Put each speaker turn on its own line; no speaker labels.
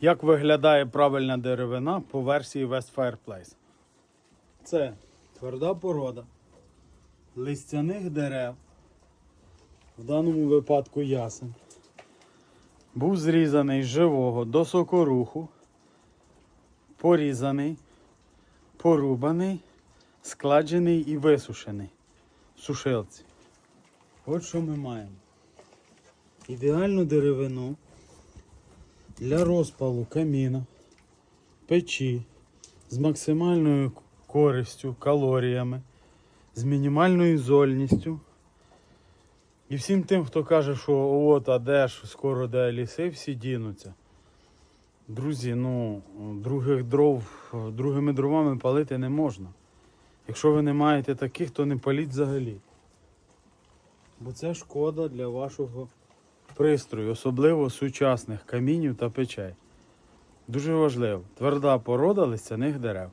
Як виглядає правильна деревина по версії West Fireplace? Це тверда порода листяних дерев, в даному випадку ясен. Був зрізаний з живого до сокоруху, порізаний, порубаний, складений і висушений в сушилці. От що ми маємо. Ідеальну деревину для розпалу каміна, печі з максимальною користю, калоріями, з мінімальною зольністю. І всім тим, хто каже, що от, а де ж скоро де ліси, всі дінуться. Друзі, ну, других дров, другими дровами палити не можна. Якщо ви не маєте таких, то не паліть взагалі. Бо це шкода для вашого пристрою, особливо сучасних камінів та печей. Дуже важливо. Тверда порода листяних дерев.